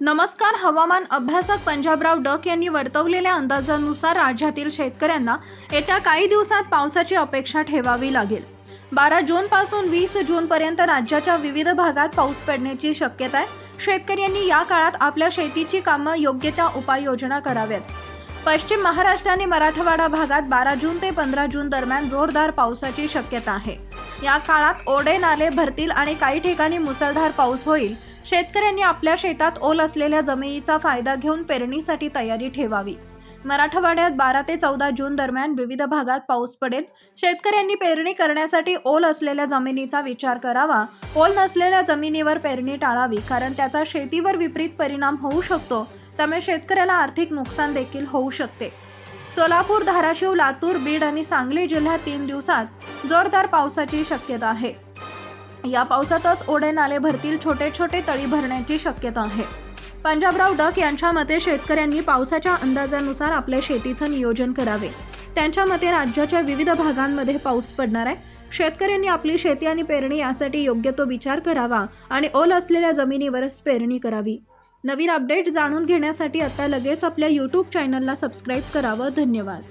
नमस्कार हवामान अभ्यासक पंजाबराव डक यांनी वर्तवलेल्या अंदाजानुसार राज्यातील शेतकऱ्यांना येत्या काही दिवसात पावसाची अपेक्षा ठेवावी लागेल. बारा जूनपासून वीस जूनपर्यंत राज्याच्या विविध भागात पाऊस पडण्याची शक्यता आहे. शेतकऱ्यांनी या काळात आपल्या शेतीची कामं योग्य त्या उपाययोजना कराव्यात. पश्चिम महाराष्ट्र आणि मराठवाडा भागात बारा जून ते पंधरा जून दरम्यान जोरदार पावसाची शक्यता आहे. या काळात ओढे नाले भरतील आणि काही ठिकाणी मुसळधार पाऊस होईल. शेतकऱ्यांनी आपल्या शेतात ओल असलेल्या जमिनीचा फायदा घेऊन पेरणीसाठी तयारी ठेवावी. मराठवाड्यात बारा ते चौदा जून दरम्यान विविध भागात पाऊस पडेल. शेतकऱ्यांनी पेरणी करण्यासाठी ओल असलेल्या जमिनीचा विचार करावा. ओल नसलेल्या जमिनीवर पेरणी टाळावी कारण त्याचा शेतीवर विपरीत परिणाम होऊ शकतो. त्यामुळे शेतकऱ्याला आर्थिक नुकसान देखील होऊ शकते. सोलापूर धाराशिव लातूर बीड आणि सांगली जिल्ह्यात तीन दिवसात जोरदार पावसाची शक्यता आहे. या पावसातच ओढे नाले भरतील छोटे छोटे तळी भरण्याची शक्यता आहे. पंजाबराव डक यांच्या मते शेतकऱ्यांनी पावसाच्या अंदाजानुसार आपल्या शेतीचं नियोजन करावे. त्यांच्या मते राज्याच्या विविध भागांमध्ये पाऊस पडणार आहे. शेतकऱ्यांनी आपली शेती आणि पेरणी यासाठी योग्य तो विचार करावा आणि ओल असलेल्या जमिनीवरच पेरणी करावी. नवीन अपडेट जाणून घेण्यासाठी आता लगेच आपल्या यूट्यूब चॅनलला सबस्क्राईब करावं. धन्यवाद.